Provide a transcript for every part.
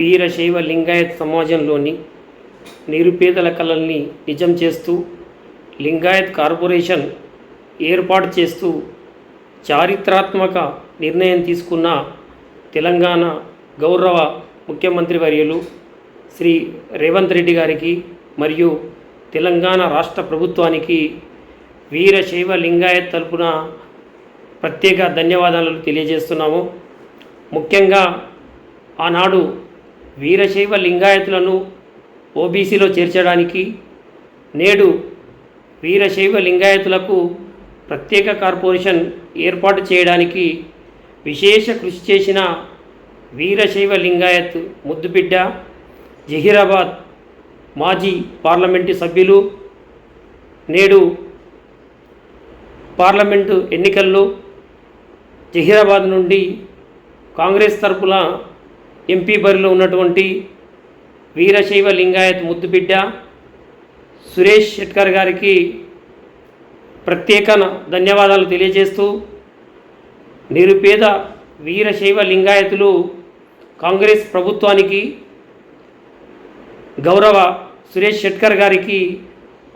వీరశైవ లింగాయత్ సమాజంలోని నిరుపేదల కళల్ని నిజం చేస్తూ లింగాయత్ కార్పొరేషన్ ఏర్పాటు చేస్తూ చారిత్రాత్మక నిర్ణయం తీసుకున్న తెలంగాణ గౌరవ ముఖ్యమంత్రి వర్యులు శ్రీ రేవంత్ రెడ్డి గారికి మరియు తెలంగాణ రాష్ట్ర ప్రభుత్వానికి వీరశైవ లింగాయత్ తరపున ప్రత్యేక ధన్యవాదాలు తెలియజేస్తున్నాము. ముఖ్యంగా ఆనాడు వీరశైవ లింగాయతులను ఓబీసీలో చేర్చడానికి నేడు వీరశైవ లింగాయతులకు ప్రత్యేక కార్పొరేషన్ ఏర్పాటు చేయడానికి విశేష కృషి చేసిన వీరశైవ లింగాయత్ ముద్దుబిడ్డ జహీరాబాద్ మాజీ పార్లమెంటు సభ్యులు నేడు పార్లమెంటు ఎన్నికల్లో జహీరాబాద్ నుండి కాంగ్రెస్ తరపున ఎంపీ బరిలో ఉన్నటువంటి వీరశైవ లింగాయత్ ముద్దుబిడ్డ సురేష్ షెట్కర్ గారికి ప్రత్యేక ధన్యవాదాలు తెలియజేస్తూ నిరుపేద వీరశైవ లింగాయతులు కాంగ్రెస్ ప్రభుత్వానికి గౌరవ సురేష్ షెట్కర్ గారికి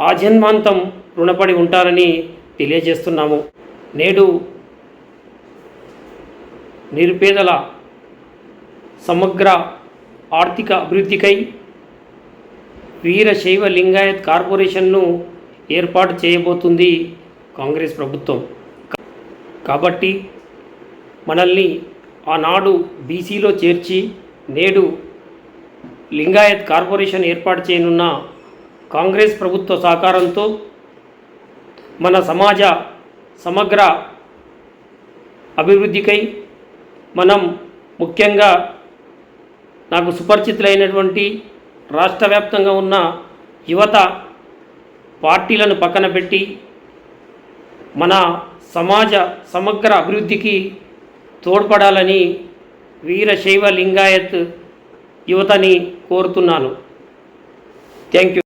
ఆజన్మాంతం రుణపడి ఉంటారని తెలియజేస్తున్నాము. నేడు నిరుపేదల సమగ్ర ఆర్థిక అభివృద్ధికై వీరశైవ లింగాయత్ కార్పొరేషన్ను ఏర్పాటు చేయబోతుంది కాంగ్రెస్ ప్రభుత్వం. కాబట్టి మనల్ని ఆనాడు బీసీలో చేర్చి నేడు లింగాయత్ కార్పొరేషన్ ఏర్పాటు చేయనున్న కాంగ్రెస్ ప్రభుత్వ సహకారంతో మన సమాజ సమగ్ర అభివృద్ధికై మనం ముఖ్యంగా నాకు సుపరిచితులైనటువంటి రాష్ట్ర వ్యాప్తంగా ఉన్న యువత పార్టీలను పక్కన పెట్టి మన సమాజ సమగ్ర అభివృద్ధికి తోడ్పడాలని వీరశైవ లింగాయత్ యువతని కోరుతున్నాను. Thank you.